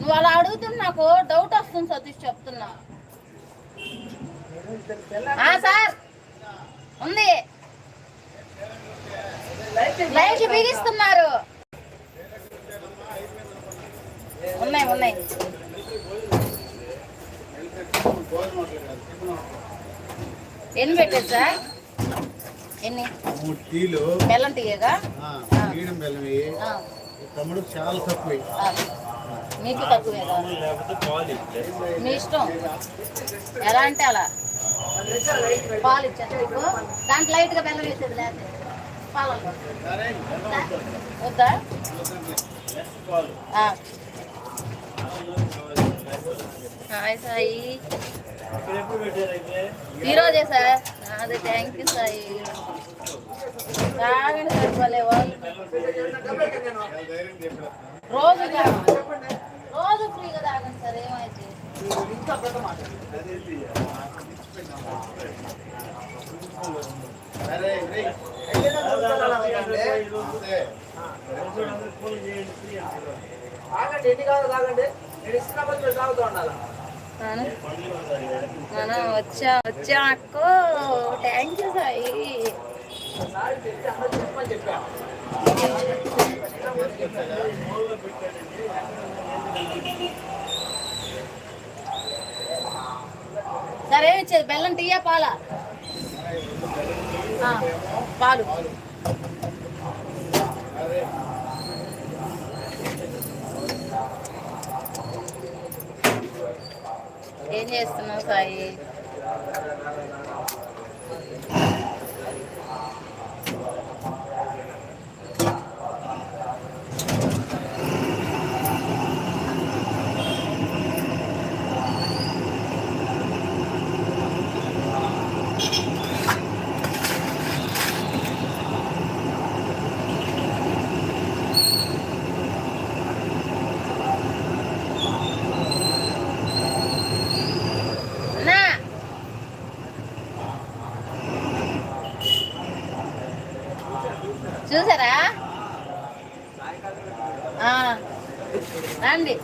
నువ్వు అలా అడుగుతున్నా నాకు డౌట్ వస్తుంది సతీష్ చెప్తున్నా. సార్. ఉంది. లైట్లు బిగిస్తున్నారు ఉన్నాయి ఉన్నాయి. ఎన్ని పెట్టారు సార్? ఎన్ని? టీలు. బెల్లం టీయగా? మీడియం బెల్లం తమ్ముడు చాలా తక్కువ. మీకు తక్కువేగా మీ ఇష్టం. ఎలా అంటే అలా. పాలు ఇచ్చారు మీకు దాంట్లో లైట్గా బెల్లం వేసేది లేకపోతే పాలల్లో. వద్దా? హాయ్ సాయి. ఈరోజే సార్ అదే థ్యాంక్ యూ సాయి. తాగండి సార్ రోజు తాగండి. రోజు ఫ్రీగా తాగండి సార్ ఏమైతే సరే, రేయ్. అంతే. ఆగండి ఎన్ని కాదు తాగండి నేను ఇస్తున్నప్పుడు మీరు తాగుతూ ఉండాలి నాన్న నాన్న వచ్చా వచ్చా అక్కో థ్యాంక్ యూ సాయి చెప్పి సరే ఇచ్చేది? బెల్లం టీయా పాలా? పాలు. ఏం చేస్తున్నావు సాయి అన్నా చూసారా ఆ, రండి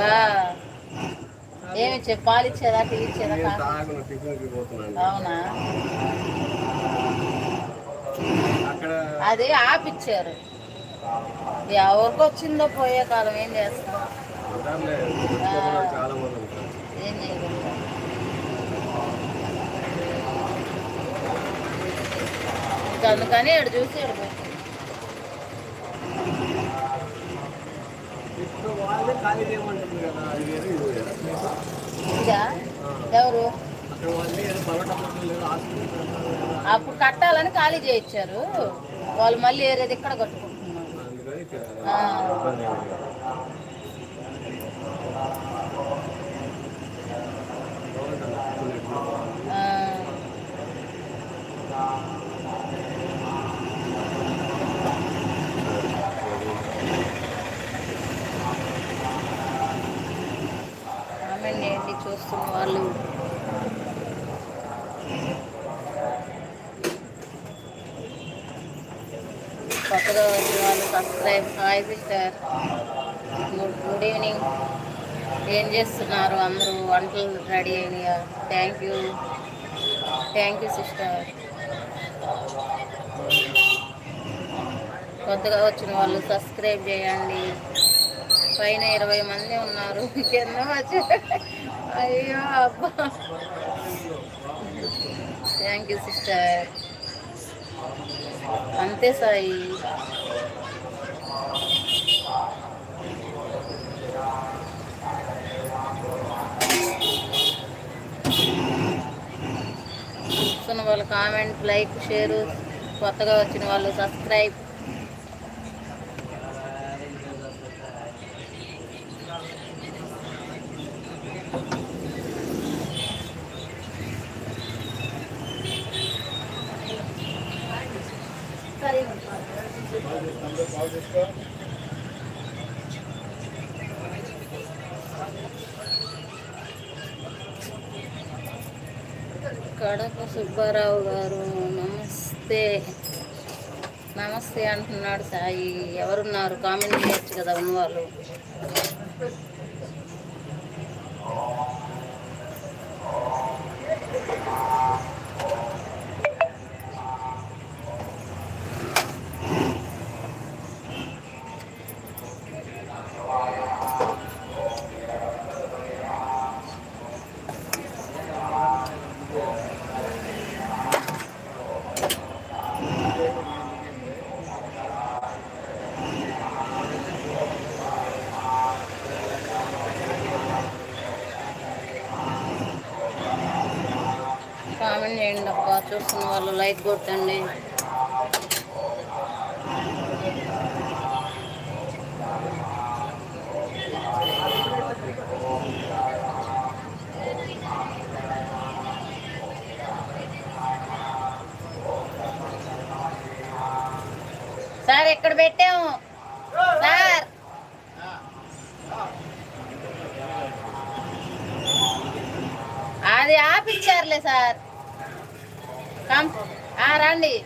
ఆ, ఏమి ఇచ్చే పాలు ఇచ్చేదా టీ ఇచ్చేదా. అవునా? అది ఆపిచ్చారు ఎవరికి వచ్చిందో పోయే కాలం ఏం చేస్తాం. ఏం చేయగలుగుతాం? ఇంకా అందుకని ఇక్కడ చూసి ఇక్కడ వాళ్ళే ఖాళీ చేయమంటుంది కదా ఇదా ఎవరు? అప్పుడు కట్టాలని ఖాళీ చేయించారు. వాళ్ళు మళ్ళీ ఏరేది ఇక్కడ కట్టుకుంటున్నారు అందుకని ఇక్కడ ఆ. ఇబ్బంది ఏమీ లేదు. బాగుంటుంది, కొన్ని ఇప్పుడు బాగుంది. ఆ. ఆమె ఏంటి చూస్తున్న వాళ్ళు కొత్తగా వచ్చిన వాళ్ళు subscribe hi sister good good evening ఏం చేస్తున్నారు? అందరూ వంటలు రెడీ అయినాయా? Thank you thank you sister కొత్తగా వచ్చిన వాళ్ళు సబ్స్క్రైబ్ చేయండి. పైన ఇరవై మంది ఉన్నారు. కింద అయ్యో అబ్బా. థ్యాంక్ యూ సిస్టర్ అంతే సాయి. చూస్తున్న వాళ్ళు కామెంట్ లైక్ షేర్ కొత్తగా వచ్చిన వాళ్ళు సబ్స్క్రైబ్. సరే కడప సుబ్బారావు గారు నమస్తే. నమస్తే అంటున్నాడు సాయి ఎవరున్నారు? కామెంట్ చేయొచ్చు కదా ఉన్నవాళ్ళు కామెంట్ చేయండి అబ్బా చూస్తున్న వాళ్ళు లైక్ కొట్టండి. సార్ ఎక్కడ పెట్టాము. సార్. అది ఆపిచ్చారులే సార్. రండి.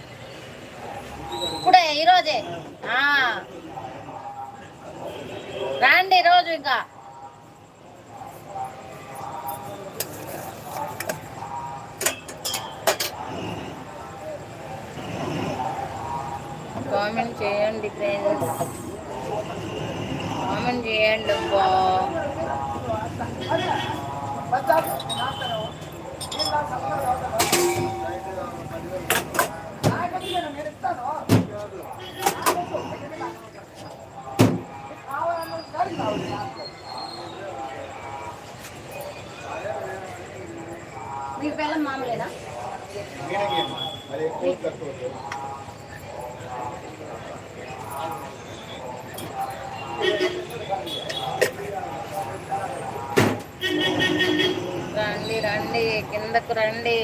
ఇప్పుడే ఈరోజే. ఆ. రండి ఈరోజు ఇంకా. కామెంట్ చేయండి ఫ్రెండ్స్. కామెంట్ చేయండి అబ్బా. Thank you. మామూలేనా మరి ఎక్కువ రండి రండి కిందకు రండి.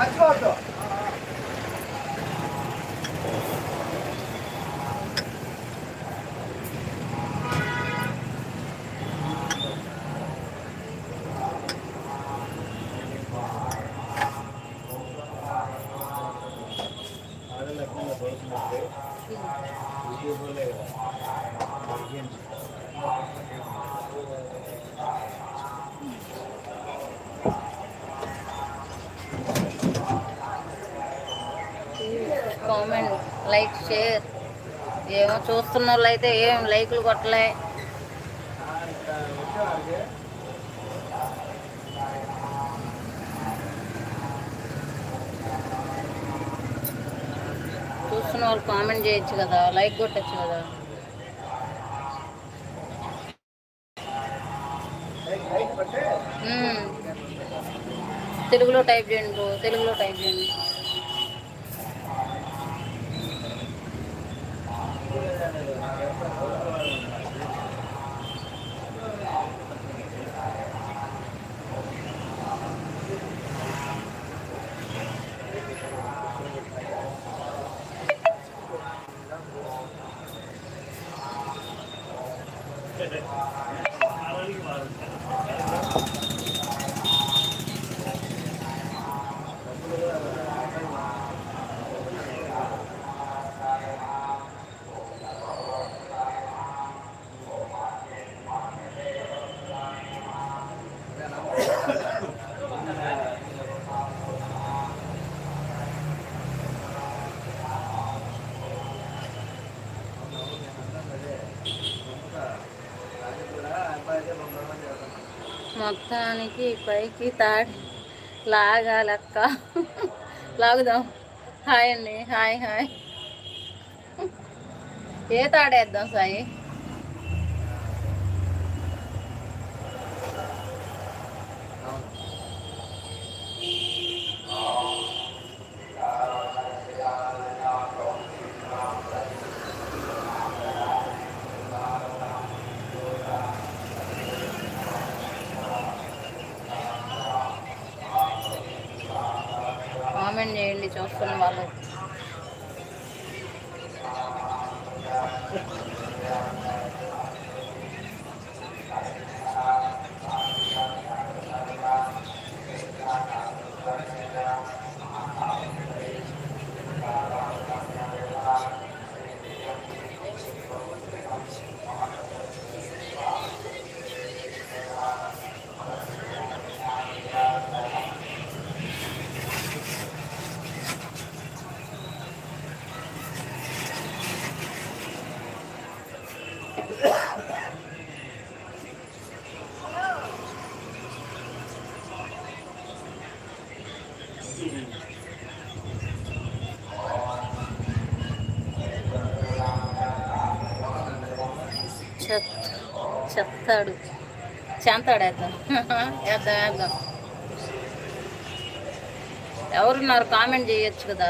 మర్చిపోవద్దు ఏమో చూస్తున్న వాళ్ళు అయితే ఏం లైకులు కొట్టలే. చూస్తున్న వాళ్ళు కామెంట్ చేయొచ్చు కదా లైక్ కొట్టచ్చు కదా. తెలుగులో టైప్ చేయండి బ్రో తెలుగులో టైప్ చేయండి. మొత్తానికి పైకి తాడి లాగాలక్క. లాగుదాం. హాయ్ అండి. Hi hi. ఏ తాడేద్దాం సాయి కామెంట్ చేయండి చూస్తున్న వాళ్ళు చెత్త చెత్తాడు చెంతాడు వేద్దాం వేద్దాం వేద్దాం ఎవరున్నారు? కామెంట్ చేయొచ్చు కదా.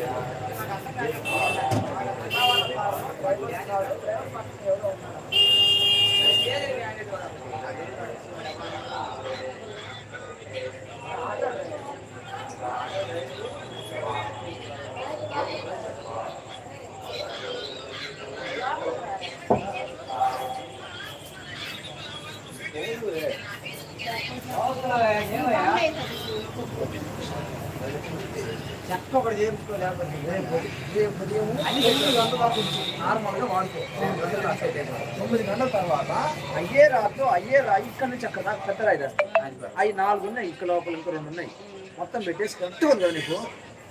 ఒకటి చేయించుకో లేకపోతే రేపు రేపు ఉదయం తొమ్మిది గంటల దాకా ఉంచు. నార్మల్గా వాడుకో తొమ్మిది గంటల తర్వాత అయ్యే రాతో అయ్యే రా ఇక్కడ నుంచి అక్కడ దాకా పెద్ద రాయి తెస్తా. అవి నాలుగు ఉన్నాయి ఇక్కడ లోపల ఇంకా రెండు ఉన్నాయి మొత్తం పెట్టేసి కరెక్ట్ ఉంది నీకు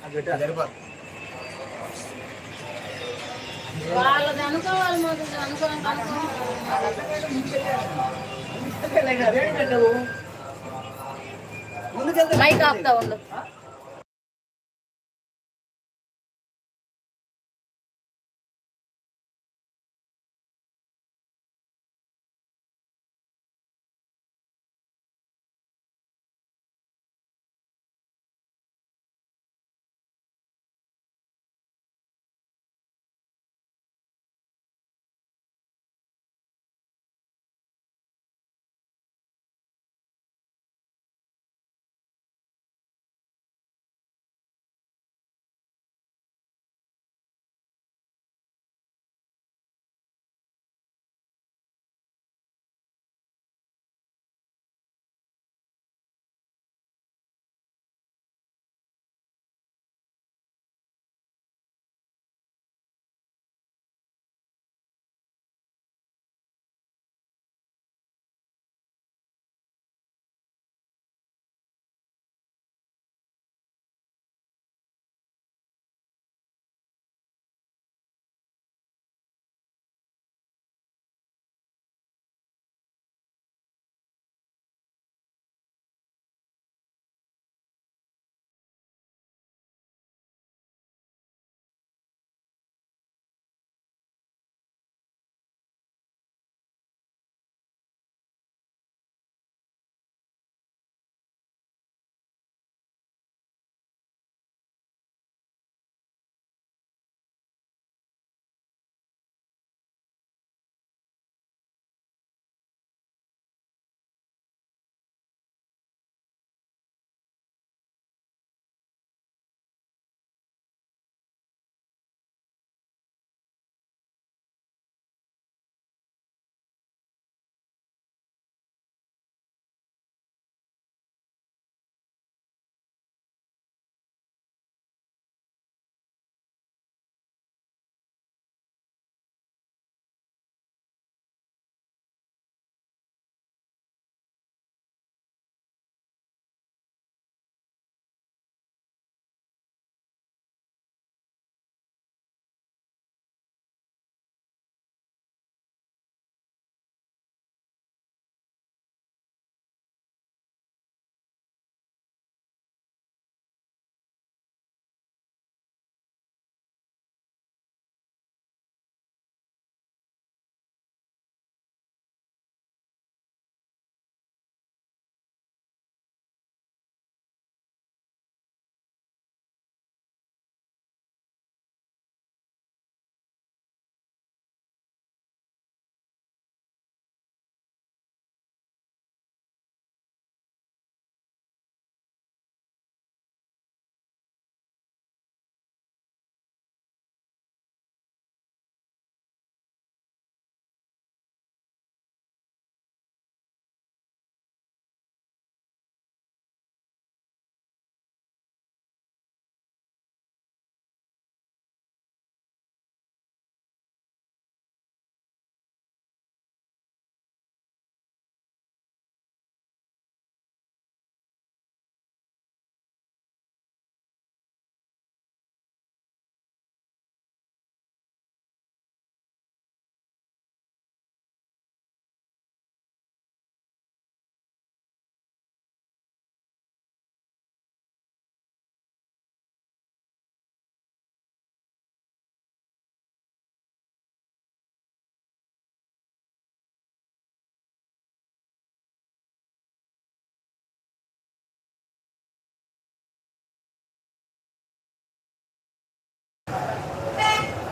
అది పెట్టా సరిపోతుంది వాళ్ళది అనుకోవాలి మాకు అనుకోవాలి ముందుకెళ్తే మైక్ ఆపుతా ఉండు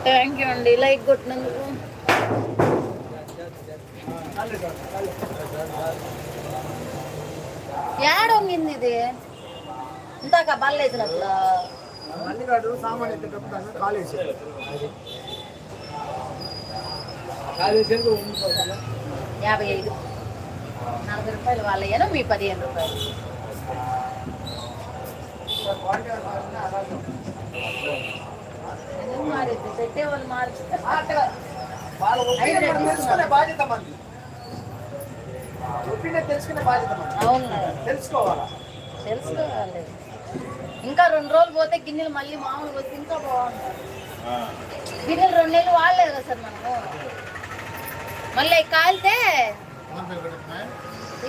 థ్యాంక్ యూ అండి. లైక్ కొట్టినందుకు. ఏడొంగింది ఇది? ఇందాక బల్లేసినప్పుడు మల్లిగాడు సామాన్ ఎత్తేటప్పుడు కాలేజ్ యాభై ఐదు. నలభై రూపాయలు వాళ్ళయ్యాను మీ పదిహేను రూపాయలు. తెలుసుకునే బాధ్యత మంది ఒపీనియన్ తెలుసుకునే బాధ్యత మంది అవును. తెలుసుకోవాలా? తెలుసుకోవాలి. ఇంకా రెండు రోజులు పోతే గిన్నెలు మళ్ళీ మామూలుగా వస్తే ఇంకా బాగుంటుంది. గిన్నెలు రెండు నెలలు వాడలేదు కదా సార్ మనము. మళ్ళీ కాలితే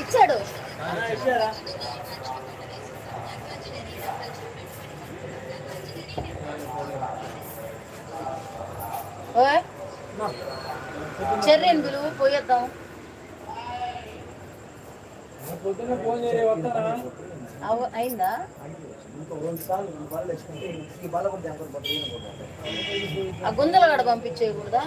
ఇచ్చాడు ఓయ్ చెర్రీని పిలువు పోయేద్దాం పొద్దున్న ఫోన్ చేసి వస్తానా అవ అయిందా ఇంకో రెండు సార్లు ఈ బల్ల వేసుకుంటే ఈ బల్ల కూడా దేనికి పడుతుంది ఈయన కూడా. ఆ గుందలు గడ పంపించేయకూడదా?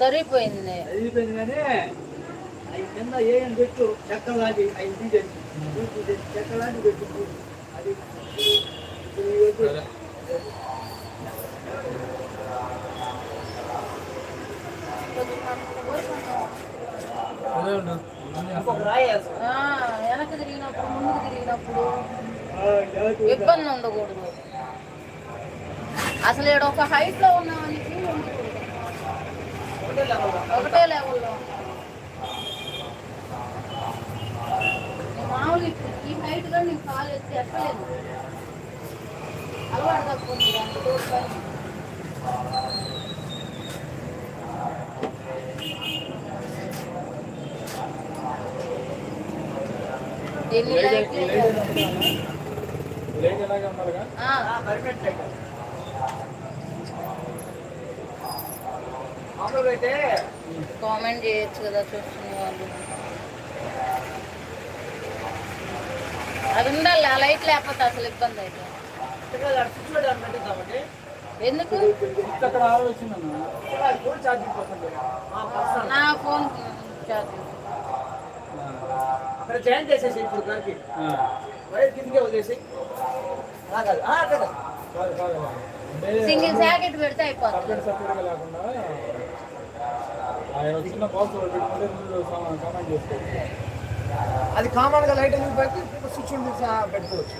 సరిపోయింది. కింద ఏం పెట్టు చెక్క లాంటి అవి తీసేసి తీసేసి చెక్క లాంటి పెట్టు. అది వెనక్కి తిరిగినప్పుడు ముందుకు తిరిగినప్పుడు ఇబ్బంది ఉండకూడదు. అసలు ఒక హైట్లో ఉన్నామనికి ఒకటే లేవాలా? ఒకటే లెవెల్లో మామూలు ఇప్పుడు ఈ హైట్గా నేను కాలు ఎత్తి ఎక్కలేదు అలవాటు తప్పుకుంది అంత దూరం ఎన్ని లైట్లు లేట్ ఎలాగే ఉండాలిగా? ఆ, ఆ, పర్ఫెక్ట్ లెక్క. మామూలుగా అయితే కామెంట్ చేయొచ్చు కదా చూస్తున్న వాళ్ళు. అది ఉండాలి ఆ లైట్ లేకపోతే అసలు ఇబ్బంది అయితే? ఎందుకు. నా ఫోన్ ఛార్జింగ్ అక్కడ జాయిన్ చేసేసి ఇప్పుడు దానికి. వైర్ కిందకే వదిలేసి అలా కాదు ఆ, అక్కడ కాదు. సింగిల్ జాకెట్ పెడితే అయిపోతుంది. ఆయన బాక్స్ పెట్టుకుంటే కామెంట్ చేసుకోవచ్చు అది కామన్గా లైట్ ఎందుకు పెట్టి స్విచ్ పెట్టుకోవచ్చు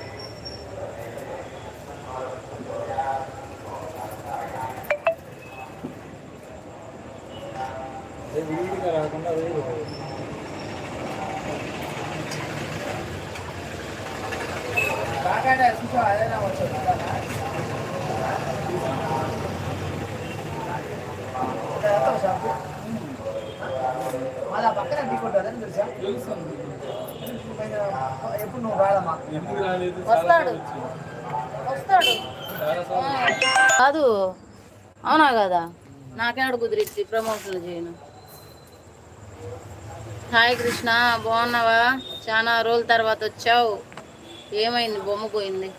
అదే రాకుండా స్విచ్ అదేనా పక్కన ఢీకొట్టారని తెలుసా? తెలుస్తుంది ఎప్పుడు నువ్వు వస్తాడు. వస్తాడు. కాదు. అవునా కదా? నాకేనాడు కుదిరిచ్చి ప్రమోషన్లు చేయను? హాయ్ కృష్ణ బాగున్నావా? చాలా రోజుల తర్వాత వచ్చావు. ఏమైంది? బొమ్మ పోయింది.